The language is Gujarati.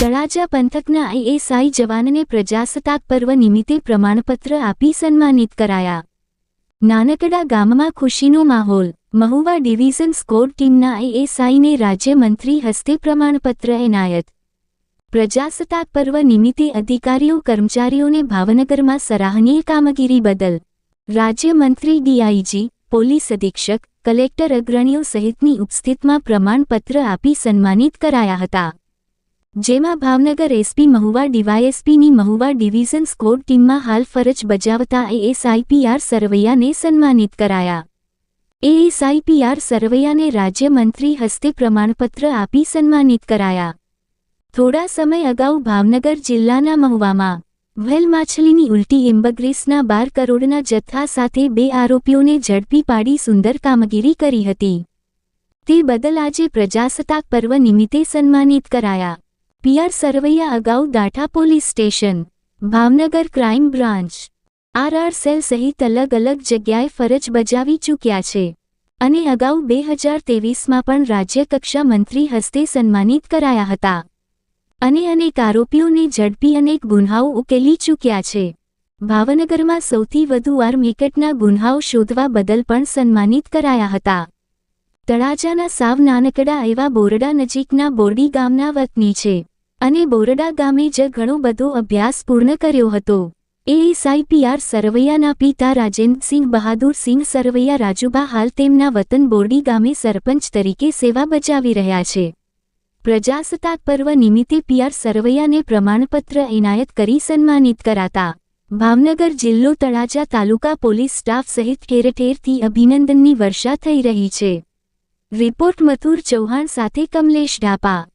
તળાજા પંથકના આઈએસઆઈ જવાનને પ્રજાસત્તાક પર્વ નિમિત્તે પ્રમાણપત્ર આપી સન્માનિત કરાયા. નાનકડા ગામમાં ખુશીનો માહોલ. મહુવા ડિવિઝન સ્કોર ટીમના આઈએસઆઈને રાજ્યમંત્રી હસ્તે પ્રમાણપત્ર એનાયત. પ્રજાસત્તાક પર્વ નિમિત્તે અધિકારીઓ, કર્મચારીઓને ભાવનગરમાં સરાહનીય કામગીરી બદલ રાજ્યમંત્રી ડીઆઈજી, પોલીસ અધિક્ષક, કલેક્ટર અગ્રણીઓ સહિતની ઉપસ્થિતમાં પ્રમાણપત્ર આપી સન્માનિત કરાયા હતા. જેમાં ભાવનગર એસપી મહુવા ડીવાયએસપીની મહુવા ડિવિઝન સ્કોર ટીમમાં હાલ ફરજ બજાવતા એએસઆઈપીઆર સરવૈયાને સન્માનિત કરાયા. એએસઆઈપીઆર સરવૈયાને રાજ્યમંત્રી હસ્તે પ્રમાણપત્ર આપી સન્માનિત કરાયા. થોડા સમય અગાઉ ભાવનગર જિલ્લાના મહુવામાં, વ્હેલ માછલીની ઉલટી એમ્બગ્રેસના બાર કરોડના જથ્થા સાથે બે આરોપીઓને ઝડપી પાડી સુંદર કામગીરી કરી હતી. તે બદલ આજે પ્રજાસત્તાક પર્વ નિમિત્તે સન્માનિત કરાયા. પીઆર સરવૈયા અગાઉ Datha police station, Bhavnagar crime branch. RR cell સહિત અલગ અલગ જગ્યાએ ફરજ બજાવી ચૂક્યા છે. અને અગાઉ બે હજાર તેવીસમાં પણ રાજ્યકક્ષા મંત્રી હસ્તે સન્માનિત કરાયા હતા. અને અનેક આરોપીઓને ઝડપી અનેક ગુન્હાઓ ઉકેલી ચૂક્યા છે. ભાવનગરમાં સૌથી વધુ આર્મ એકટના ગુન્હાઓ શોધવા બદલ પણ સન્માનિત કરાયા હતા. તળાજાના સાવ નાનકડા એવા બોરડા નજીકના બોરડી ગામના વતની છે. અને બોરડા ગામે જ ઘણો બધો અભ્યાસ પૂર્ણ કર્યો હતો. એએસઆઈપીઆર સરવૈયાના પિતા રાજેન્દ્રસિંહ બહાદુરસિંહ સરવૈયા રાજુબા હાલ તેમના વતન બોરડી ગામે સરપંચ તરીકે સેવા બજાવી રહ્યા છે. પ્રજાસત્તાક પર્વ નિમિત્તે પીઆર સરવૈયાને પ્રમાણપત્ર એનાયત કરી સન્માનિત કરાતા. ભાવનગર જિલ્લો તળાજા તાલુકા પોલીસ સ્ટાફ સહિત ઠેરઠેરથી અભિનંદનની વર્ષા થઈ રહી છે. રિપોર્ટ મથુર ચૌહાણ સાથે કમલેશ ઢાપા.